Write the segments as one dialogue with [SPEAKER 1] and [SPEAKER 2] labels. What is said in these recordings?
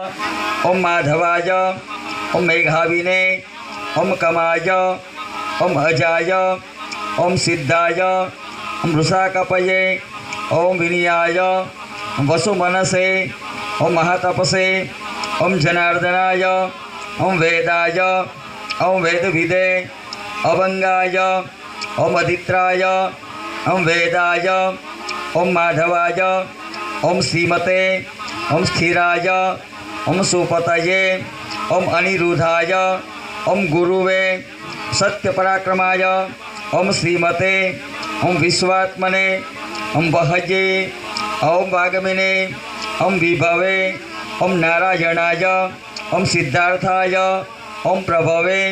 [SPEAKER 1] ओम माधवाय, ओम मेघाविने, ओम कमाय, ओम अजाय ओम सिद्धाय, ओम ऋषाकपये ओम विनियाय वसुमनसे, ओम महातपसे, ओम जनार्दनाय, ओम वेदाय, ओम वेदविदे अभंगाय ओम अदित्राय, ओम वेदाय, ओम माधवाय, ओम श्रीमते, ओम स्थिराय ओम सुपत ओम अनिरुद्धाय, ओम गुरुवे सत्य पराक्रमाय ओम श्रीमते, ओम विश्वात्मने, ओम बहजे, ओम वागमिने, ओम विभवे, ओम नारायणाय, ओम सिद्धार्थाय, ओम प्रभवे,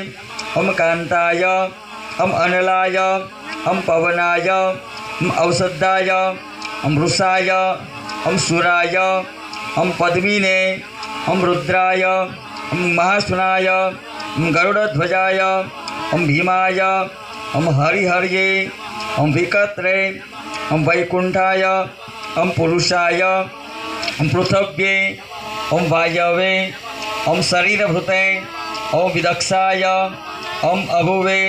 [SPEAKER 1] ओम कांताय ओम अनलाय, ओम पवनाय, ओम औषधाय, ओम वृषाय, ओम सुराय, ओम पद्मिने ओम रुद्राय, ओम महासुनाय, ओम गरुड़ध्वजाय, ओम भीमाय, ओम हरिहर्ये, ओम विकत्रे, ओम वैकुंठाय, ओम पुरुषाय, ओम पृथव्ये ओम वायवे, ओम शरीरभृते, ओम विदक्षाय, ओम अभुवे,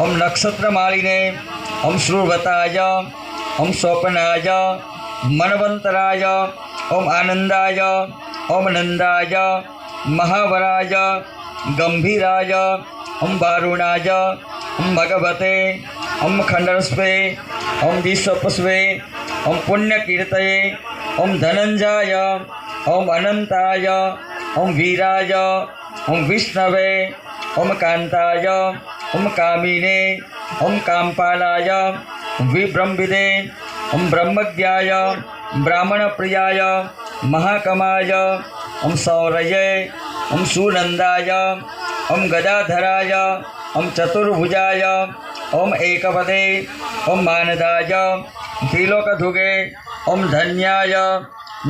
[SPEAKER 1] ओम नक्षत्रमालिने, ओम श्रुवताय, ओम स्वप्नाय मनवंतराय ओम आनंदाय ओमनंदाय, महावराय, गंभीराय, ओम वारुणाय, ओम भगवते, ओम खंडरस्वे, ओम विश्वपस्वे ओम पुण्यकीर्त ओम धनंजय, ओम अनंताय, ओम वीराय, ओम विष्णवे, ओम कांताय, ओम कामिने, ओम कामपालाय विब्रम्बिदे ओम ब्रह्मज्ञाय, ब्राह्मणप्रियाय महाकमाय ओम सौरय ओम सुनंदा ओम गदाधराय ओम चतुर्भुजाय ओम एकपदे ओम मानदाय, त्रिलोकधुगे ओम धन्याय,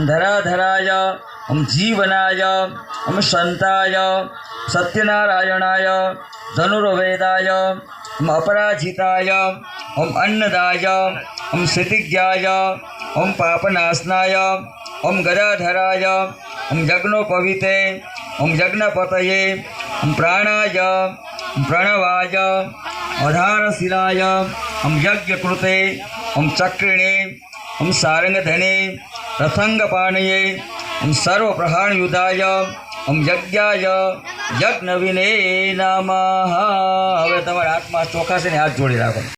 [SPEAKER 1] धराधराय ओम जीवनाय ओम संताय, सत्यनारायणाय, धनुर्वेदाय ओम अपराजिताय ओम अन्नदाय ओम क्षितिज्ञाय ओम पापनाशनाय પાપનાશનાય ઓમ ગદાધરાય ઓમ યજ્ઞોપવિતે ઓમ યજ્ઞપતયે ઓમ પ્રાણાય ઓમ પ્રણવાય અધારશિલાય ઓમ યજ્ઞકૃતે ઓમ ચક્રિણે ઓમ સારંગધને રથંગપાણયે ઓમ સર્વપ્રહાણયુધાય ઓમ યજ્ઞાય યજ્ઞવિને નમઃ હવે તમારા હાથમાં ચોખા છે ને હાથ જોડી રાખો